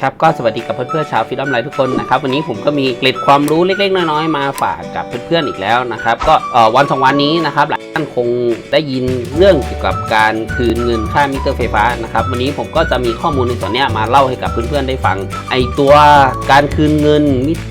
ครับก็สวัสดีกับเพื่อนๆชาวฟิลมไลท์ทุกคนนะครับวันนี้ผมก็มีเกร็ดความรู้เล็กๆ น้อยๆมาฝากกับเพื่อนๆอีกแล้วนะครับก็วันสองวันนี้นะครับหลายท่านคงได้ยินเรื่องเกี่ยวกับการคืนเงินค่ามิเตอร์ไฟฟ้านะครับวันนี้ผมก็จะมีข้อมูลในส่วนนี้มาเล่าให้กับเพื่อนๆได้ฟัง ไอตัวการคืนเงิน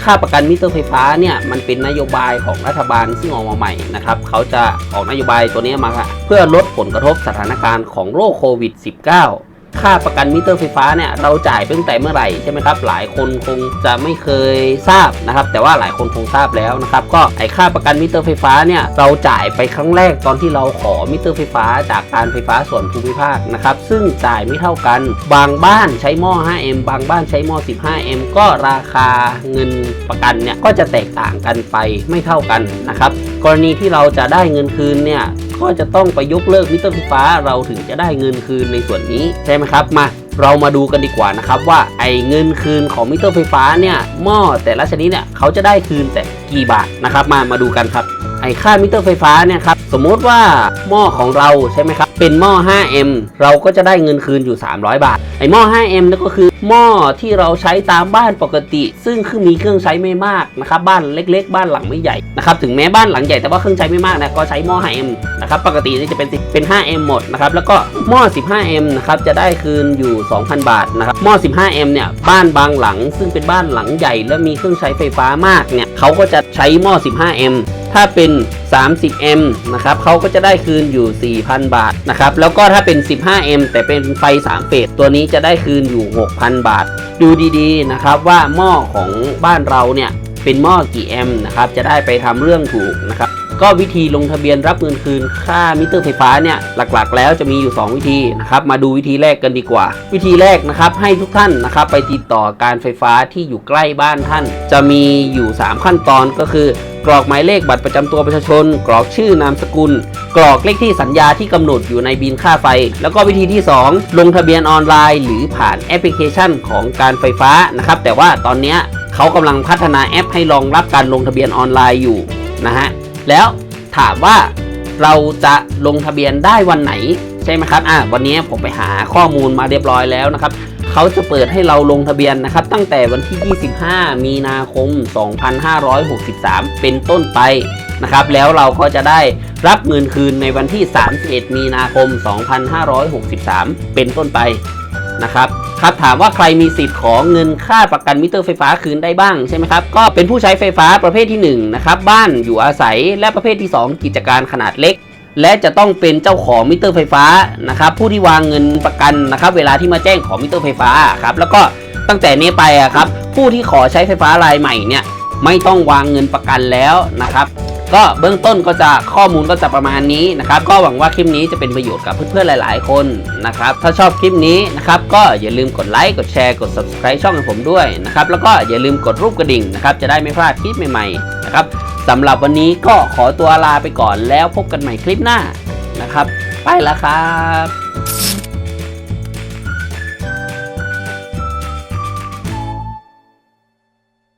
ค่าประกันมิเตอร์ไฟฟ้าเนี่ยมันเป็นนโยบายของรัฐบาลซึ่งออกมาใหม่นะครับเขาจะออกนโยบายตัวนี้มาเพื่อลดผลกระทบสถานการณ์ของโรคโควิด -19 ค่าประกันมิเตอร์ไฟฟ้าเนี่ยเราจ่ายตั้งแต่เมื่อไหร่ใช่ไหมครับหลายคนคงจะไม่เคยทราบนะครับ แต่ว่าหลายคนคงทราบแล้วนะครับ ก็ไอค่าประกันมิเตอร์ไฟฟ้าเนี่ยเราจ่ายไปครั้งแรกตอนที่เราขอมิเตอร์ไฟฟ้า จากการไฟฟ้าส่วนภูมิภาคนะครับ ซึ่งจ่ายไม่เท่ากันบางบ้านใช้หม้อ 5M บางบ้านใช้หม้อ 15M ก็ราคาเงินประกันเนี่ยก็จะแตกต่างกันไปไม่เท่ากันนะครับ กรณีที่เราจะได้เงินคืนเนี่ย ก็จะต้องไปยกเลิกมิเตอร์ไฟฟ้าเราถึงจะได้เงินคืนในส่วนนี้ใช่ไหมครับมาเรามาดูกันดีกว่านะครับว่าไอ้เงินคืนของมิเตอร์ไฟฟ้าเนี่ยหม้อแต่ละชนิดเนี่ยเขาจะได้คืนแต่กี่บาทนะครับมามาดูกันครับ ไอค่ามิเตอร์ไฟฟ้าเนี่ยครับสมมติว่าหม้อของเราใช่ไหมครับเป็นหม้อ 5M เราก็จะได้เงินคืนอยู่ 300 บาท ไอหม้อ 5M นั่นก็คือหม้อที่เราใช้ตามบ้านปกติ ซึ่งคือมีเครื่องใช้ไม่มากนะครับบ้านเล็ก ๆ บ้านหลังไม่ใหญ่นะครับถึงแม้บ้านหลังใหญ่แต่ว่าเครื่องใช้ไม่มากนะก็ใช้หม้อ 5M นะครับปกตินี่จะเป็นเป็น 5M หมดนะครับแล้วก็หม้อ 15M นะครับจะได้คืนอยู่ 2,000 บาทนะครับหม้อ 15M เนี่ยบ้านบางหลัง ซึ่งเป็นบ้านหลังใหญ่ และมีเครื่องใช้ไฟฟ้ามากเนี่ยเขาก็จะใช้หม้อ 15M ถ้าเป็น 30M นะครับเขาก็จะได้คืนอยู่ 4,000 บาทนะครับแล้วก็ถ้าเป็น 15M แต่เป็นไฟ 3 เฟสตัวนี้จะได้คืนอยู่ 6,000 บาท ดูดีๆนะครับว่าหม้อของบ้านเราเนี่ยเป็นหม้อกี่แอมป์นะครับจะได้ไปทำเรื่องถูกนะครับ ก็วิธีลงทะเบียนรับเงินคืนค่ามิเตอร์ไฟฟ้าเนี่ยหลักๆ แล้วจะมีอยู่ 2 วิธีนะครับมาดูวิธีแรกกันดีกว่า วิธีแรกนะครับให้ทุกท่านนะครับไปติดต่อการไฟฟ้าที่อยู่ใกล้บ้านท่าน จะมีอยู่ 3 ขั้นตอนก็คือกรอกหมายเลขบัตรประจำตัวประชาชน กรอกชื่อนามสกุล กรอกเลขที่สัญญาที่กำหนดอยู่ในบินค่าไฟ แล้วก็วิธีที่ 2 ลงทะเบียนออนไลน์ หรือผ่านแอปพลิเคชันของการไฟฟ้านะครับแต่ว่าตอนนี้เขากำลังพัฒนาแอปให้รองรับการลงทะเบียนออนไลน์อยู่นะฮะ แล้วถามว่าเราจะลงทะเบียนได้วันไหนใช่ไหมครับอะวันนี้ผมไปหาข้อมูลมาเรียบร้อยแล้วนะครับเขาจะเปิดให้เราลงทะเบียนนะครับ ตั้งแต่วันที่ 25 มีนาคม 2563 เป็นต้นไปนะครับ แล้วเราก็จะได้รับเงินคืนในวันที่ 31 มีนาคม 2563 เป็นต้นไปนะครับ ครับถามว่าใครมีสิทธิ์ของเงินค่าประกันมิเตอร์ไฟฟ้าคืนได้บ้างใช่ไหมครับก็เป็นผู้ใช้ไฟฟ้าประเภทที่1นะครับบ้านอยู่อาศัยและประเภทที่ 2 กิจการขนาดเล็กและจะต้องเป็นเจ้าของมิเตอร์ไฟฟ้านะครับผู้ที่วางเงินประกันนะครับเวลาที่มาแจ้งขอมิเตอร์ไฟฟ้าครับแล้วก็ตั้งแต่นี้ไปอะครับผู้ที่ขอใช้ไฟฟ้ารายใหม่เนี่ยไม่ต้องวางเงินประกันแล้วนะครับ ก็เบื้องต้นก็จะข้อมูลก็จะประมาณนี้นะครับ ก็หวังว่าคลิปนี้จะเป็นประโยชน์กับเพื่อนๆหลาย ๆ คนนะครับ ถ้าชอบคลิปนี้นะครับก็อย่าลืมกดไลค์กดแชร์กด subscribe ช่องของผมด้วยนะครับ แล้วก็อย่าลืมกดรูปกระดิ่งนะครับจะได้ไม่พลาดคลิปใหม่ๆนะครับสำหรับวันนี้ก็ขอตัวลาไปก่อนแล้วพบกันใหม่คลิปหน้านะครับ ไปแล้วครับ